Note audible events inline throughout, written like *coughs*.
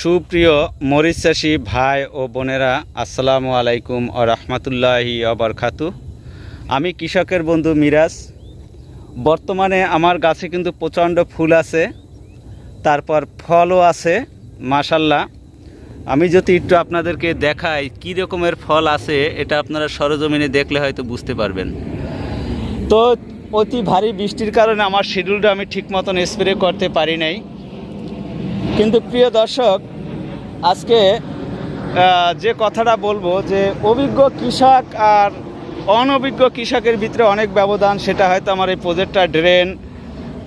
সুপ্রিয় মরিচ চাষি ভাই ও বোনেরা, আসসালামু আলাইকুম ও রহমতুল্লাহি অবরখাতু আমি কৃষকের বন্ধু মিরাজ। বর্তমানে আমার গাছে কিন্তু প্রচণ্ড ফুল আছে, তারপর ফলও আছে, মাশাল্লাহ। আমি যদি একটু আপনাদেরকে দেখাই কী রকমের ফল আছে, এটা আপনারা সরজমিনে দেখলে হয়তো বুঝতে পারবেন। তো অতি ভারী বৃষ্টির কারণে আমার শিডিউলটা আমি ঠিক মতন স্প্রে করতে পারি নাই। কিন্তু প্রিয় দর্শক, আজকে যে কথাটা বলব যে অভিজ্ঞ কৃষক আর অনভিজ্ঞ কৃষকের ভিতরে অনেক ব্যবধান, সেটা হয়তো আমার এই প্রজেক্টটা ড্রেন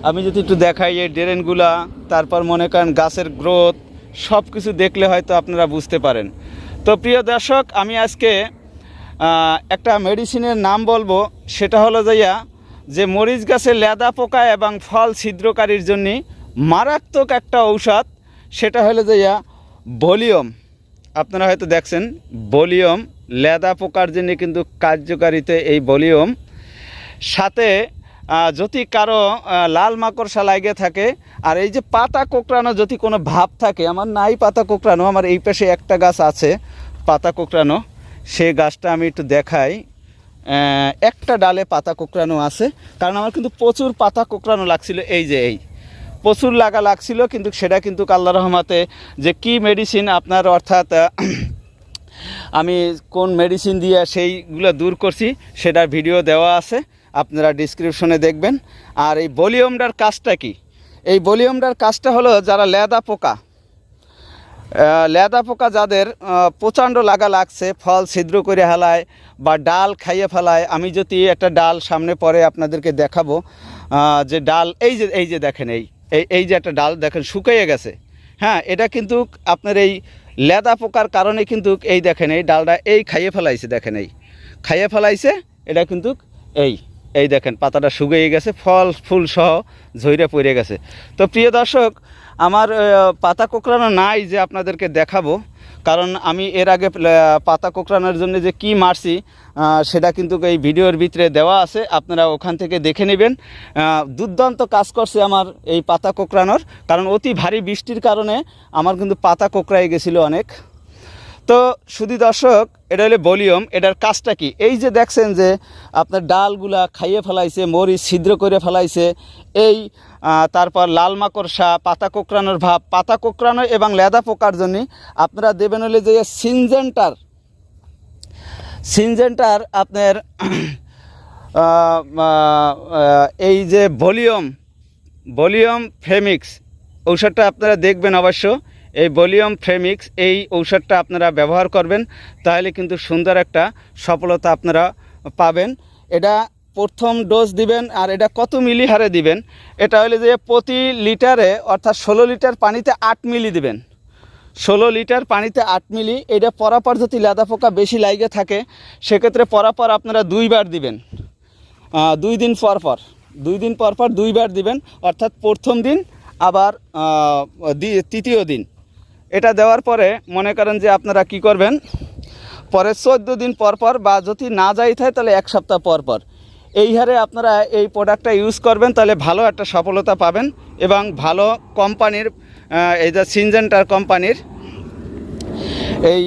আমি যদি একটু দেখাই এই ড্রেনগুলা তারপর মনে করেন গাছের গ্রোথ সব কিছু দেখলে হয়তো আপনারা বুঝতে পারেন। তো প্রিয় দর্শক, আমি আজকে একটা মেডিসিনের নাম বলব, সেটা হলো যাইয়া যে মরিচ গাছে লেদা পোকা এবং ফল ছিদ্রকারীর জন্য মারাত্মক একটা ঔষধ সেটা হলো যাইয়া ভলিউম। আপনারা হয়তো দেখছেন, ভলিউম, লেদা পোকার জন্য কিন্তু কার্যকারিতা এই ভলিউম। সাথে যদি কারও লাল মাকড়সা লাগে থাকে, আর এই যে পাতা কোকড়ানো যদি কোনো ভাব থাকে, আমার নাই পাতা কোকড়ানো, আমার এই পাশে একটা গাছ আছে পাতা কোকড়ানো, সেই গাছটা আমি একটু দেখাই। একটা ডালে পাতা কোকড়ানো আছে, কারণ আমার কিন্তু প্রচুর পাতা কোকড়ানো লাগছিল, এই যে এই। প্রচুর লাগা লাগছিল, কিন্তু সেটা কিন্তু আল্লাহ রহমাতে যে কি মেডিসিন আপনার অর্থাৎ আমি কোন মেডিসিন দিয়ে সেইগুলো দূর করছি, সেটার ভিডিও দেওয়া আছে, আপনারা ডিসক্রিপশনে দেখবেন। আর এই ভলিউমটার কাজটা কি? এই ভলিউমটার কাজটা হলো যারা লেদা পোকা লেদা পোকা যাদের প্রচণ্ড লাগা লাগছে, ফল ছিদ্র করে হেলায় বা ডাল খাইয়ে ফেলায়, আমি যদি একটা ডাল সামনে পরে আপনাদেরকে দেখাবো যে ডাল, এই যে এই যে দেখেন এই এই- এই যে একটা ডাল দেখেন শুকিয়ে গেছে। হ্যাঁ এটা কিন্তু আপনার এই লেদা পোকার কারণে কিন্তু এই দেখেন, এই ডালটা এই খাইয়ে ফেলাইছে, দেখেন এই। খাইয়ে ফেলাইছে, এটা কিন্তু এই এই দেখেন, পাতাটা শুকিয়ে গেছে, ফল, ফুল সহ ঝইরে পড়ে গেছে। তো প্রিয় দর্শক আমার পাতা কোকড়ানো নাই যে আপনাদেরকে দেখাবো, কারণ আমি এর আগে পাতা কোকড়ানোর জন্য যে কি মারছি সেটা কিন্তু এই ভিডিওর ভিতরে দেওয়া আছে, আপনারা ওখান থেকে দেখে নেবেন। দুর্দান্ত কাজ করছে আমার এই পাতা কোকড়ানোর, কারণ অতি ভারী বৃষ্টির কারণে আমার কিন্তু পাতা কোকড়ায় গেছিল অনেক। তো শুধু দর্শক, এটা হলে ভলিউম, এটার কাজটা কি? এই যে দেখছেন যে আপনার ডালগুলা খাইয়ে ফেলাইছে, মরিচ ছিদ্র করে ফেলাইছে, এই তারপর লাল মাকড়সা, পাতা কোকড়ানোর ভাব, পাতা কোকড়ানো এবং লেদা পোকার জন্য আপনারা দেবেন হলে যে সিনজেন্টার। সিনজেন্টার আপনার এই যে ভলিউম ভলিউম ফেমিক্স, ঔষধটা আপনারা দেখবেন অবশ্য। এই ভলিউম ফ্রেমিক্স, এই ঔষধটা আপনারা ব্যবহার করবেন, তাহলে কিন্তু সুন্দর একটা সফলতা আপনারা পাবেন। এটা প্রথম ডোজ দিবেন আর এটা কত মিলি হারে দিবেন? এটা হলে যে প্রতি লিটারে, অর্থাৎ ষোলো লিটার পানিতে আট মিলি দিবেন। ষোলো লিটার পানিতে আট মিলি, এটা পরাপর যদি লেদা পোকা বেশি লাইগে থাকে, সেক্ষেত্রে পরাপর আপনারা দুইবার দিবেন। দুই দিন পর পর, দুই দিন পর পর দুইবার দিবেন, অর্থাৎ প্রথম দিন, আবার তৃতীয় দিন। এটা দেওয়ার পরে মনে করেন যে আপনারা কি করবেন? পরে চোদ্দ দিন পর পর বা যদি না যাই থাকে তাহলে এক সপ্তাহ পর পর। এই হারে আপনারা এই প্রোডাক্টটা ইউজ করবেন, তাহলে ভালো একটা সফলতা পাবেন এবং ভালো কোম্পানির এই যে সিনজেন্টার কোম্পানির এই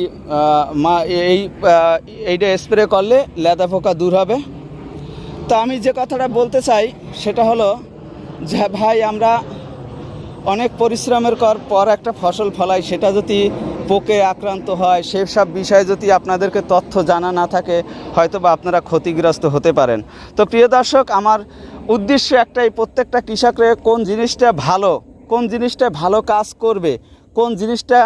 মা, এই এইটা স্প্রে করলে লেদা পোকা দূর হবে। তো আমি যে কথাটা বলতে চাই সেটা হলো যে ভাই আমরা অনেক পরিশ্রমের কর, পর একটা ফসল ফলাই সেটা যদি পোকে আক্রান্ত হয়, সেসব বিষয়ে যদি আপনাদেরকে তথ্য জানা না থাকে হয়তো বা আপনারা ক্ষতিগ্রস্ত হতে পারেন। তো প্রিয় দর্শক, আমার উদ্দেশ্য একটাই, প্রত্যেকটা কৃষকরে কোন জিনিসটা ভালো, কোন জিনিসটা ভালো কাজ করবে, কোন জিনিসটা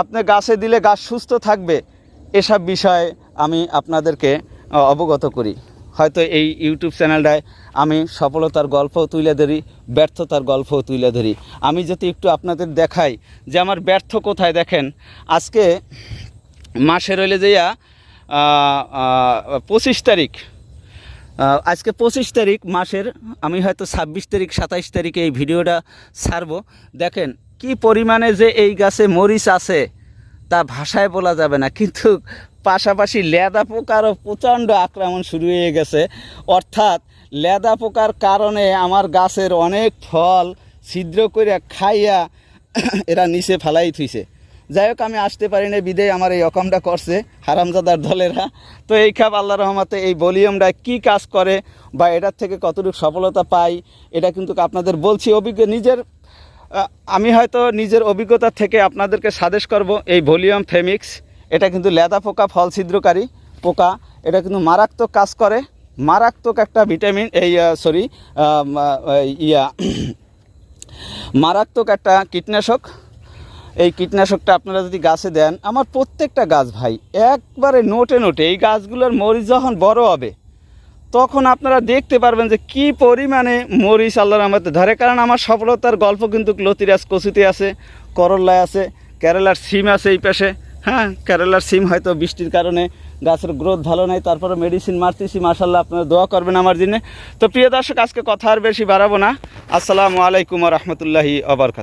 আপনি গাছে দিলে গাছ সুস্থ থাকবে, এসব বিষয়ে আমি আপনাদেরকে অবগত করি। হয়তো এই ইউটিউব চ্যানেলটায় আমি সফলতার গল্পও তুলে ধরি, ব্যর্থতার গল্পও তুলে ধরি। আমি যদি একটু আপনাদের দেখাই যে আমার ব্যর্থ কোথায় দেখেন, আজকে মাসের রইলে যাইয়া পঁচিশ তারিখ আজকে পঁচিশ তারিখ মাসের, আমি হয়তো ছাব্বিশ তারিখ, সাতাইশ তারিখে এই ভিডিওটা ছাড়বো। দেখেন কি পরিমাণে যে এই গাছে মরিচ আছে, তা ভাষায় বলা যাবে না, কিন্তু পাশাপাশি লেদা পোকারও প্রচণ্ড আক্রমণ শুরু হয়ে গেছে। অর্থাৎ লেদা পোকার কারণে আমার গাছের অনেক ফল ছিদ্র করে খাইয়া *coughs* এরা নিচে ফেলাই থুইছে। যাই হোক, আমি আসতে পারি না বিদে আমার এই অকামটা করছে হারামজাদার দলেরা। তো এই খাপ আল্লাহ রহমাতে এই ভলিউমটা কি কাজ করে বা এটার থেকে কতটুকু সফলতা পাই, এটা কিন্তু আপনাদের বলছি। অভিজ্ঞ নিজের আমি হয়তো নিজের অভিজ্ঞতা থেকে আপনাদেরকে সাদেশ করব এই ভলিউম ফেমিক্স। এটা কিন্তু লেদা পোকা, ফল ছিদ্রকারী পোকা। এটা কিন্তু মারাত্মক কাজ করে। মারাত্মক একটা ভিটামিন, এই সরি ইয়া, মারাত্মক একটা কীটনাশক। এই কীটনাশকটা আপনারা যদি গাছে দেন, আমার প্রত্যেকটা গাছ ভাই, একবারে নোটে নোটে এই গাছগুলোর মরিচ যখন বড় হবে, তখন আপনারা দেখতে পারবেন যে কি পরিমাণে মরিচ আল্লাহর আমাদের ধরে। কারণ আমার সফলতার গল্প কিন্তু লতিরাজ কচুতে আছে, করল্লায় আছে, কেরালার সিম আছে এই পাশে। হ্যাঁ কেরালার সিম হয়তো বৃষ্টির কারণে গাছের গ্রোথ ভালো নাই, তারপরে মেডিসিন মারতেছি মার্শাল্লাহ আপনারা দোয়া করবেন আমার জন্য। তো প্রিয় দর্শক, আজকে কথা আর বেশি বাড়াবো না। আসসালামু আলাইকুম রহমতুল্লাহি আবরকাত